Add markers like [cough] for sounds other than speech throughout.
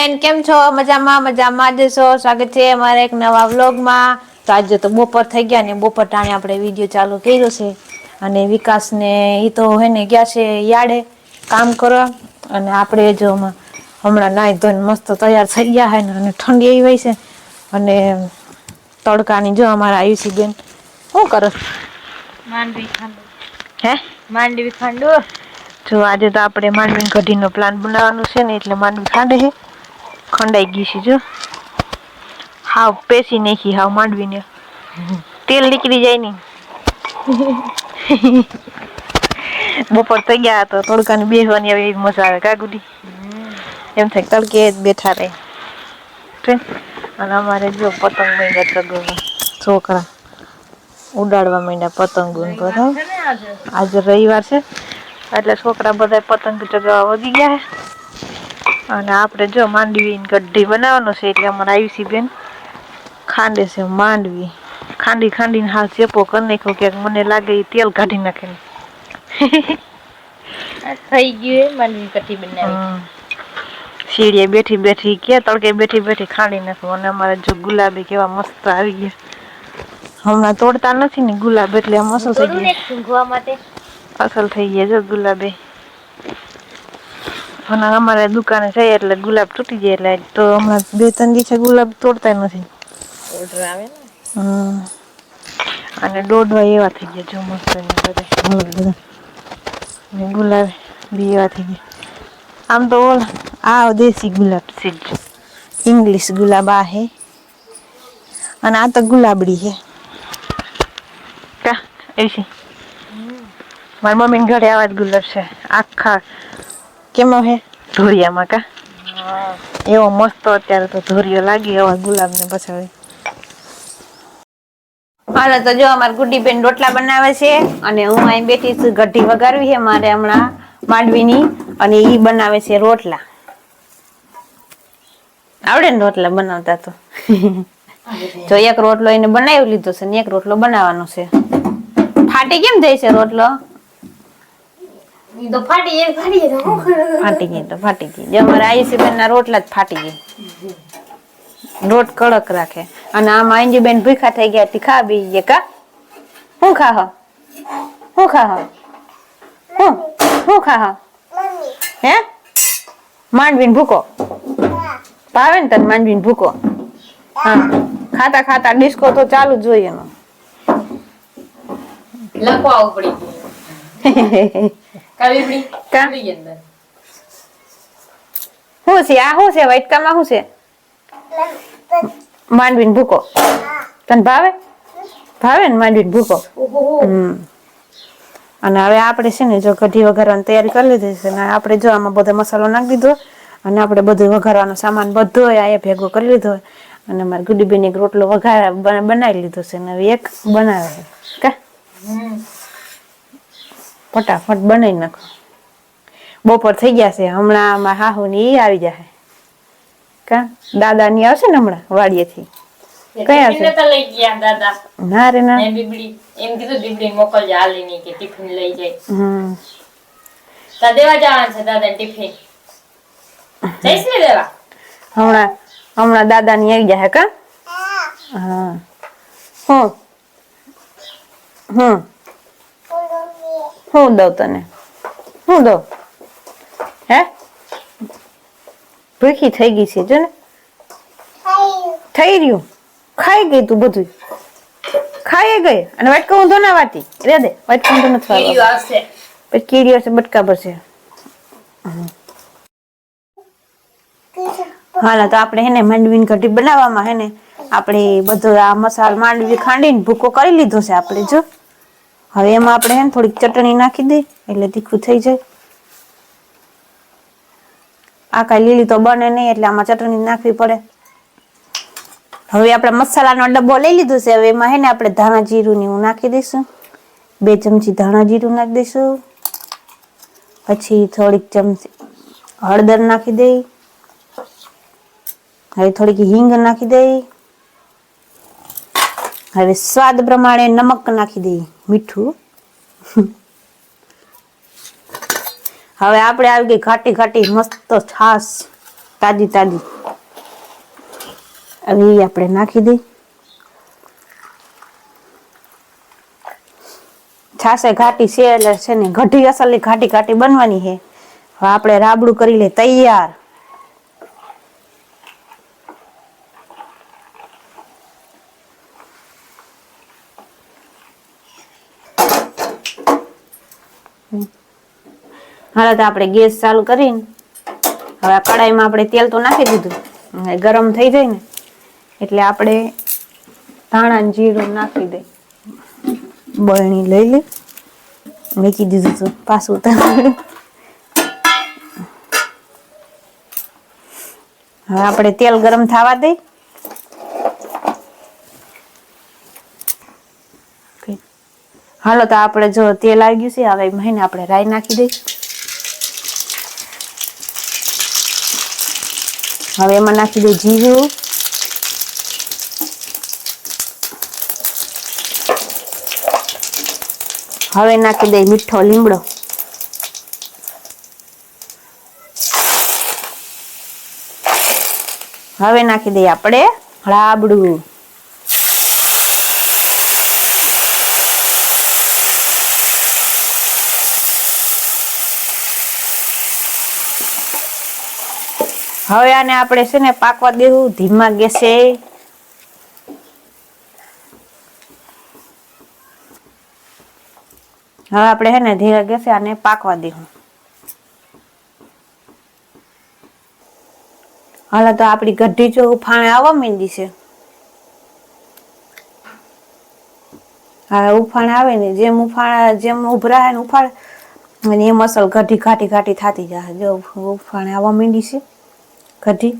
Friend કેમ છો? મજામાં મજામાં જ છો? સ્વાગત છે અમારા એક નવા વ્લોગમાં. તો આજે તો બપોર થઈ ગયા ને બપોર ટાણે આપણે વીડિયો ચાલુ કર્યો છે. અને વિકાસને એ તો હે ને ગયા છે યાડે કામ કરવા. અને આપણે જો હમણાં- નાહી ધોઈને મસ્ત તૈયાર થઈ ગયા હે ને અને ઠંડી એવી હોય છે. અને તડકાની જો અમારા આયુષી બેન. શું કરો? માંડવી ખાંડો. હે? માંડવી ખાંડો. જો આજે તો આપણે માંડવી કઢીનો પ્લાન બનાવવાનું છે ને એટલે માંડવી ખાંડે છે ખંડાઈ ગઈ છે જો. હાવ પેસી નાખી હાવ માંડવીને તેલ નીકળી જાય નહીં. [laughs] બપોર થઈ ગયા તો તડકાને બેસવાની આવે એવી મજા આવે કાગુડી. એમ થાય તડકે જ બેઠા રહે. અને અમારે જો પતંગ માંડ્યા ચગવા છોકરા ઉડાડવા માંડ્યા પતંગો બરાબર આજે? રવિવાર છે. એટલે છોકરા બધા પતંગ ચગાવવા વધી ગયા અને આપણે જો માંડવી ગઢી બનાવવાનો છે એટલે અમારે આવી છે બેન. ખાંડે છે માંડવી. ખાંડી ખાંડીને હાલ ચેપો કરી નાખ્યો ક્યાંક મને લાગે એ તેલ કાઢી નાખે. થઈ ગયું માંડવી કઠી બનાવી. સીડીએ બેઠી બેઠી કે તડકે બેઠી બેઠી ખાંડી નાખું અને અમારે જો ગુલાબી કેવા મસ્ત આવી ગયા. હમણાં તોડતા નથી ને ગુલાબ એટલે આમ અસલ થઈ ગયા. અસલ થઈ ગયા જો ગુલાબે. અને અમારે દુકાને છે એટલે ગુલાબ તૂટી જાય એટલે તો હમણાં બે ત્રણ દિવસે ગુલાબ તોડતા નથી. ઓર્ડર આવે ને. અને દોડવા એવા થઈ ગયા જો મસ્ત બધા. ગુલાબ બી એવા થઈ ગયા. આમ તો ઓલ આ દેશી ગુલાબ છે. ઇંગ્લિશ ગુલાબ આ હે. અને આ તો ગુલાબડી હે. કા એવી મારી મમ્મીને ઘરે આવા જ ગુલાબ છે. આખા કેમાં હે ધોરિયામાં કા? એવો મસ્ત અત્યારે તો ધોરિયો લાગી એવા ગુલાબ ને પછી હાલો તો જો અમારી ગુડી બેન રોટલા બનાવે છે અને હું અહીં બેઠી છું ગઢી વગાડવી છે મારે હમણાં માંડવીની અને ઈ બનાવે છે રોટલા. આવડે ને રોટલા બનાવતા તો? જો એક રોટલો એને બનાવી લીધો છે ને એક રોટલો બનાવવાનો છે. ફાટી કેમ જાય છે રોટલો? તો ફાટી જાય ફાટી જાય તો હું ફાટી ગઈ તો ફાટી ગઈ જે અમારા આયુષીબેન ના રોટલા જ ફાટી ગઈ રોટ કડક રાખે. અને આમાં આંજીબેન ભૂખા થઈ ગયા તી ખા બી ગયા કા? હું ખા હ? હું ખા હ? હું હું ખા હ? હે? માંડવીને ભૂકો? ભાવે ને તને માંડવીને ભૂકો? હા. ખાતા ખાતા ડિસ્કો તો ચાલુ જ જોઈએ એનો. લખવા ઉપડી અંદર. શું છે આ શું છે વાટકામાં શું છે માંડવીન ભૂકો તને ભાવે ભાવે ને માંડવીન ભૂકો હમ અને હવે આપણે છે ને જો કઢી વઘારવાની તૈયારી કરી લીધી છે ને આપણે જો આમાં બધો મસાલો નાખી દીધો અને આપણે બધું વઘારવાનો સામાન બધો આ ભેગો કરી લીધો અને મારી ગુડીબેન એક રોટલો વઘાર બનાવી લીધો છે ને હવે એક બનાવે છે. કા? હમ. ફટાફટ બનાવી નાખો. બપોર થઈ ગયા છે હમણાં મારા હાહુ ની આવી જાય કા? દાદા ની આવશે ને હમણાં વાડીએથી? કયા છે? લઈ ગયા દાદા. ના રે ના. બીબડી એમ કીધું બીબડી મોકલજે હાલી ની કે ટિફિન લઈ જાય. હમ. તા દેવા જવાનું છે દાદા ટિફિન. જઈશ ને દેવા? હમણાં હમણાં દાદા ની આવી જશે કા? હા. હમ. હું હું દઉં તને? હું દઉં? હે? ભૂખી થઈ ગઈ છે જો ને. થઈ રહ્યું. ખાઈ ગઈ તું બધું. ખાઈ ગઈ. અને વાટકા હું ધોના વાતી રે દે વાટકો હું નથી વાળવા. પછી કીડી હશે બટકા ભરશે. હાલા તો આપણે હેને માંડવીની કઢી બનાવવામાં હેને આપણે બધો આ મસાલ માંડવી ખાંડીને ભૂકો કરી લીધો છે આપણે જો. હવે એમાં આપણે થોડીક ચટણી નાખી દઈ, એટલે તીખું થઈ જાય. આ કાંઈ લીલી તો બને નહીં, એટલે આમાં ચટણી નાખવી પડે. હવે આપણે મસાલાનો ડબ્બો લઈ લીધો છે, હવે એમાં હે ને આપણે ધાણા જીરું ને એવું નાખી દઈશું. બે ચમચી ધાણા જીરું નાખી દઈશું. પછી થોડીક ચમચી હળદર નાખી દઈ. હવે થોડીક હિંગ નાખી દઈ. હવે સ્વાદ પ્રમાણે નમક નાખી દઈ મીઠું. હવે આપણે આવી ગઈ ઘાટી ઘાટી મસ્ત છાશ, તાજી તાજી. હવે ઈ આપણે નાખી દઈ છાસે ઘાટી છે એટલે છે ને ઘટી અસલી ઘાટી ઘાટી બનવાની છે. હવે આપણે રાબડું કરી લે તૈયાર. હાલો તો આપણે ગેસ ચાલુ કરીને હવે આ કડાઈમાં આપણે તેલ તો નાખી દીધું. ગરમ થઈ જાય ને એટલે આપણે ધાણા ને જીરું નાખી દઈ બળણી લઈ લે. મૂકી દીધું તું પાછું ઉતાર્યું હવે આપણે તેલ ગરમ થવા દઈ હાલો તો આપણે જો તેલ આવી ગયું છે, હવે મહિને આપણે રાઈ નાખી દઈ. હવે એમાં નાખી દઈ જીરું. હવે નાખી દઈ મીઠો લીમડો. હવે નાખી દઈએ આપણે રાબડું હવે આને આપણે છે ને પાકવા દેવું, ધીમા ગેસે. હવે આપણે હે ને ધીરા ગેસે આને પાકવા દેવું. હાલો તો આપણી ગઢી જો ઉફાણે આવવા માંડી છે. હવે ઉફાણ આવે ને, જેમ ઉફાણ, જેમ ઉભરાય ને ઉફાળ અને એ મસલ ઘટી ઘાટી ઘાટી થતી જાય. જો ઉફાણે આવવા માંડી છે. કઢી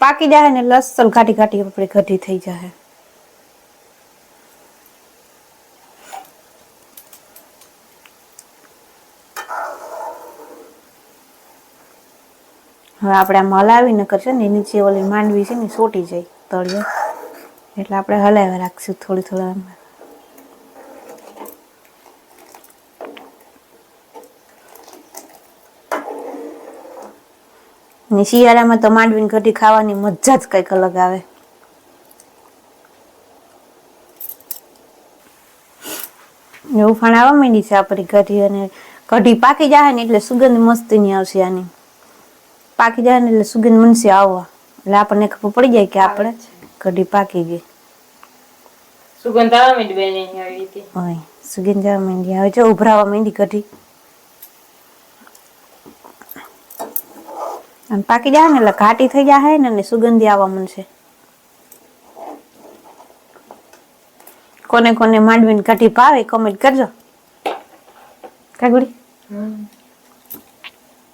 પાકી જાય ને લસણ ઘાટી ઘાટી આપણે કઢી થઈ જાય હવે આપણે આમ હલાવીને કરશે ને, નીચે ઓલી માંડવી છે ને સોટી જાય તળિયે. એટલે આપણે હલાવી રાખશું થોડી થોડી આમ. ને શિયાળામાં તો માંડવીની કઢી ખાવાની મજા જ કંઈક અલગ આવે. ઉફાણ આવવા માંડી છે આપણી કઢી અને કઢી પાકી જાય ને એટલે સુગંધ મસ્તી ની આવશે આની. પાકી જાય ને એટલે સુગંધ મનશે આવવા. એટલે આપણને ખબર પડી જાય કે આપણે કઢી પાકી ગઈ. સુગંધ આવવા માંડી બેન આવી હોય સુગંધ આવવા માંડી. હવે છે ઉભરાવા માંડી કઢી અને પાકી જાય ને એટલે ઘાટી થઈ જાય ને અને સુગંધી આવવા માંડશે. કોને કોને માંડવીને કાઢી ભાવે કોમેન્ટ કરજો. કાગુડી